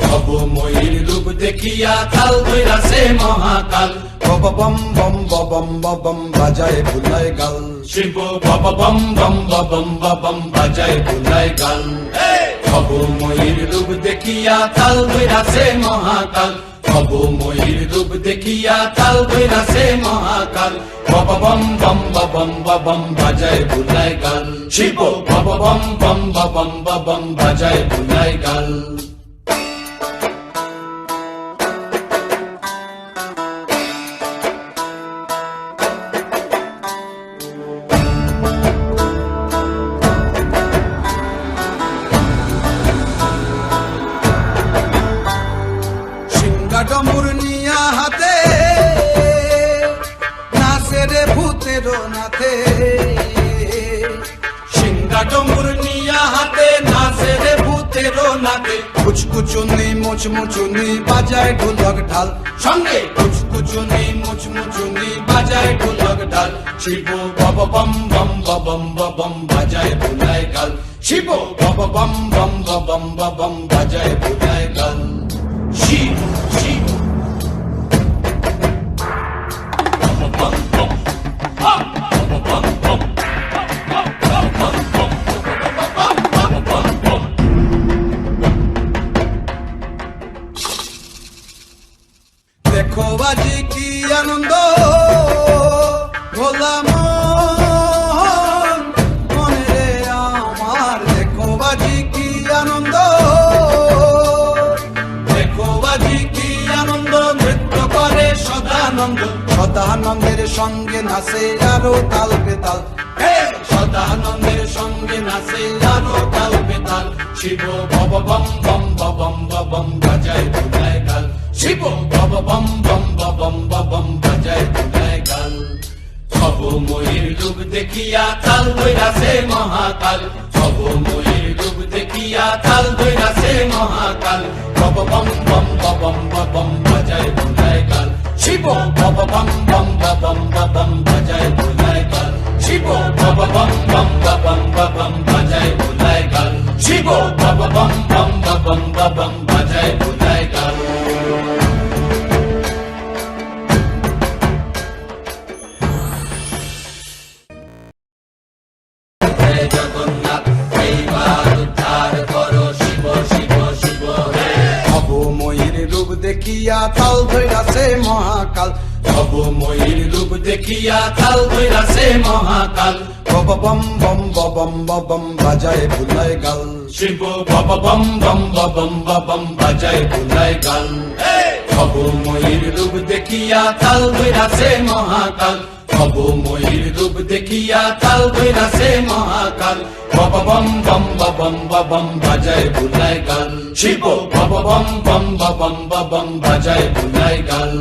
ভব ময়ূর রূপ দেখিয়া কাল মহাকাল বব বম বম বম বম বাজায় গাল শিব বব বম বম বম বম বাজায় বুলায় গাল ভব ময়ূর রূপ দেখিয়া কাল ধৈরাছে মহাকাল ভব রূপ দেখিয়া কাল ধৈরাছে মহাকাল বব বম বম বম বম বাজায় বুলায় গাল শিব বব বম বম বম বম বাজায় বুলায় গাল কুচকুচুনি, মুচমুচুনি, বাজায় ঢোলক ঢাল। সঙ্গে কুচকুচুনি, মুচমুচুনি, বাজায় ঢোলক ঢাল। শিব বব বম বম বম বম বাজায় বুলায় গাল। শিব বব বম বম বম বম বাজায় দেখো বাজি কি আনন্দ? ভোলা মন আমার। দেখো বাজি আনন্দ? দেখো বাজি কি আনন্দ? নৃত্য করে সদানন্দ। সদানন্দের সঙ্গে নাচে আরও তাল বেতাল সদানন্দের সঙ্গে নাচে আরও তাল বেতাল শিব বব বম বম বম বম বাজায় বম বম বম বম বাজায় রূপ দেখিয়া তাল দৈরাছে মহাকাল সব ময়ূর রূপ দেখিয়া তাল দৈরাছে মহাকাল বব বম বম বম বম বাজায় বুলায় গাল শিব বব বম বম বম বম বাজায় বুলায় গাল শিব বব বম বম বম বম বাজায় বুলায় গাল শিব বব বম বম বম বম বাজায় বুলায় দেখিয়া তাল ধৈরাছে মহাকাল। ভব ময়ূর রূপ দেখিয়া কাল ধৈরাছে মহাকাল। বব বম বম বম বম বাজায় বুলায় গাল। শিব বব বম বম বম বম বাজায় বুলায় গাল। ভব ময়ূর রূপ দেখিয়া কাল ধৈরাছে মহাকাল। ভব ময়ূর রূপ দেখিয়া কাল ধৈরাছে মহাকাল। বব বম বম বম বম বাজায় বুলায় গাল শিব বব বম বম বম বম বাজায় বুলায় গাল